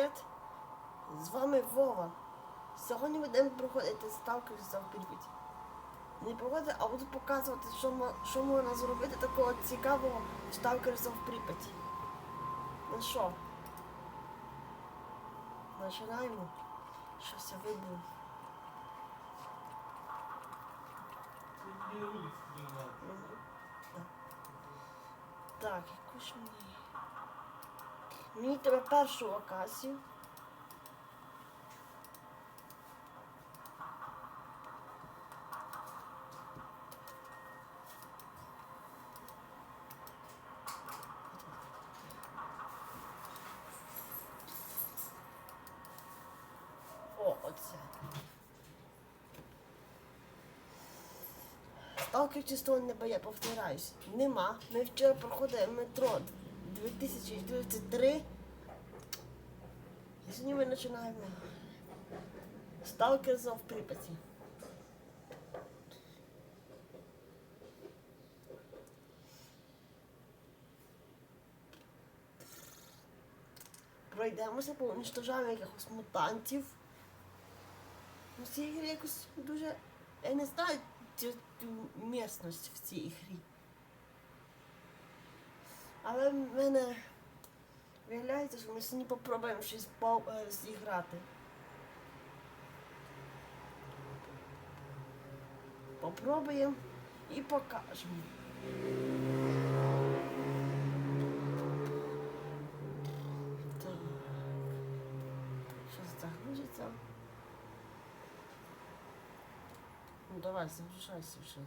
привіт! З вами Вова. Сьогодні будемо проходити ставки за Прип'ять. Не проходити, а буду показувати, що, що можна зробити такого цікавого ставкерства в Прип'яті. Ну що? Починаємо. Щось я вибув. Так. Так, яку ж мені. Мені треба першу локацію. О, оце. Сталкер чистого неба, я повторяюсь. Нема. Ми вчора проходили метро 2023. І сьогодні ми починаємо. Сталкер зов Прип'яті. Пройдемося, поуничтожаємо якихось мутантів. В цій грі якось дуже. Я не знаю цю місцевість в цій грі. Але в мене виявляється, що ми сьогодні попробуємо щось по- е, зіграти. Попробуємо і покажемо. Так. Щось загрузиться. Ну давай, загружайся вже.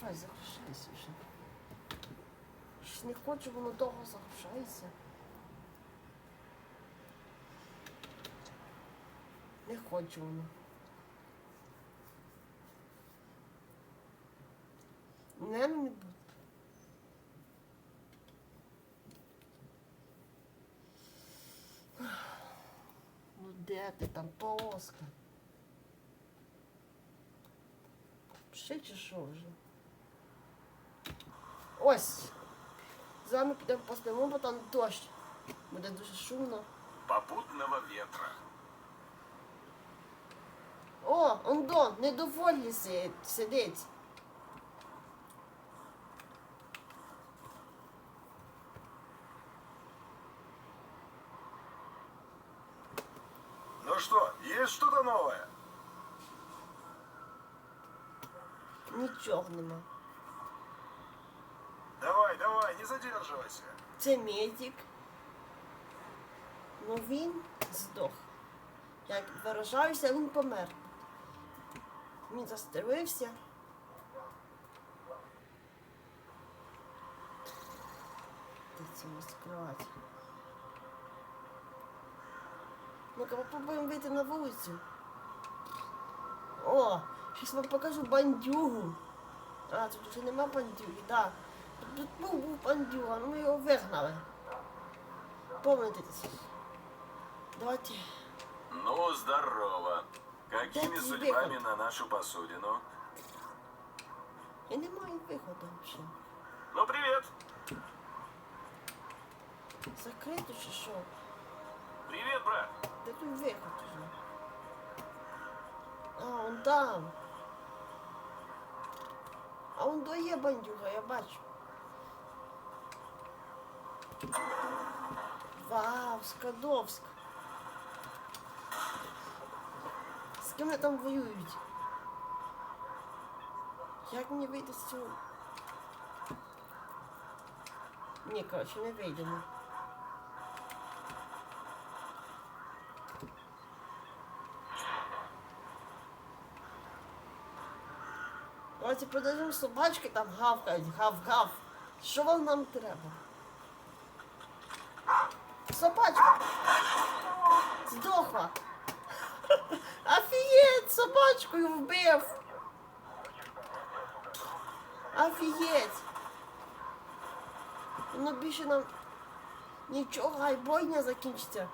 Давай, загружайся вже. Щось не хочу, воно довго загружається. Не хочу воно. Не, не буде. Ну де ти там, полоска? Ще чи що вже? Ось. З вами підемо поспимо, бо там дощ. Буде дуже шумно. попутного ветра. О, ондо, недовольний си- сидить. Ну что, есть что-то новое? Нічого нема. Не задерживайся. Це медик. Ну він здох. Як виражаюся, він помер. Він застрілився. Ти цьому скривати. Ну-ка, попробуємо вийти на вулицю. О, щось вам покажу бандюгу. А, тут вже нема бандюги, так. Тут був, був бандюга, але ми його вигнали. Помните. Давайте. Ну, здорово. Какими судьбами на нашу посудину? Я не маю виходу вже. Ну, привет. Закрито чи що? Привет, брат. Де тут виход уже? А, он там. А он до є бандюга, я бачу. Вау, Скадовськ. З ким вони там воюють? Як мені вийти з цього? Ні, коротше, не вийдемо. Давайте подождемо собачки там гавкають, гав-гав. Що вам нам треба? Собачка! Здохла! Офігеть! Собачкою вбив! Офігеть! Ну більше нам нічого, хай бойня закінчиться.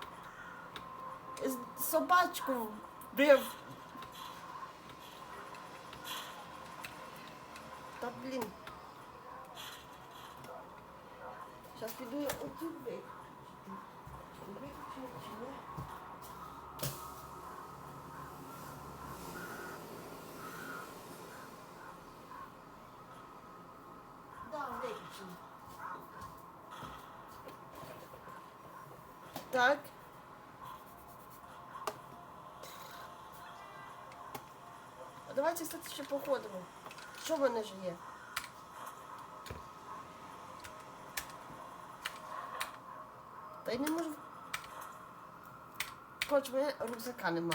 З- Собачку вбив. Та блін. Зараз піду я оцю Так. Давайте, ще походимо. Що в мене ж є? Та й не можу. Хоч в мене рюкзака нема.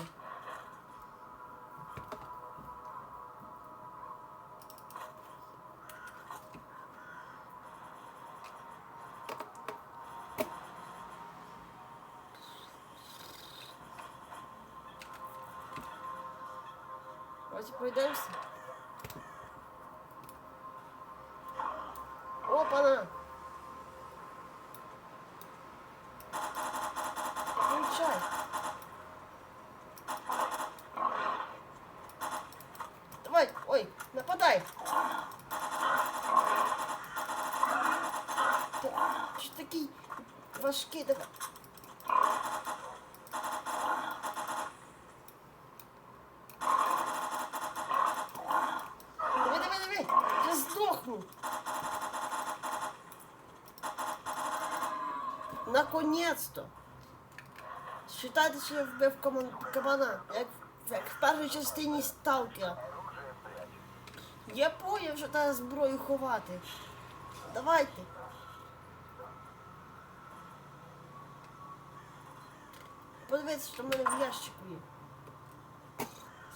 Давайте пройдемся. Опа-на! Получай. Давай, ой, нападай. Ти що такий важкий, давай. Давай, давай, давай, я сдохну. Наконец-то. Считайте, що я вбив кабана, як, як в першій частині сталкера. Я поняв, що треба зброю ховати. Давайте. Подивіться, що в мене в ящику є.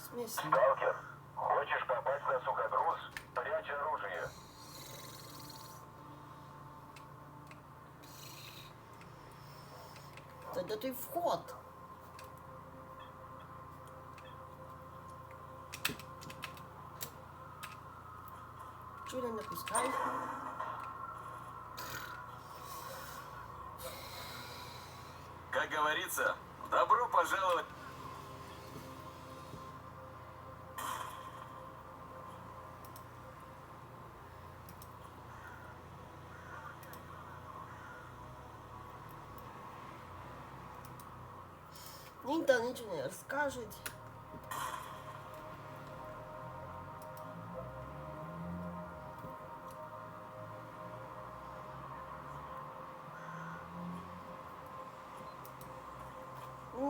Смысле? Сталкер, хочешь попасть на сухогруз? Прячь оружие. Де той вход? Чого не пускають? Как говорится, добро пожаловать. Ніхто нічого не розкажуть.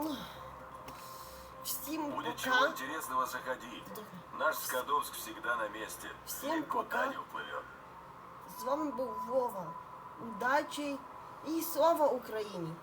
Пока. Будет чего интересного заходи. Наш Скадовск всегда на месте. Всем Никуда пока. не уплывет. С вами был Вова. Удачи и слава Україні!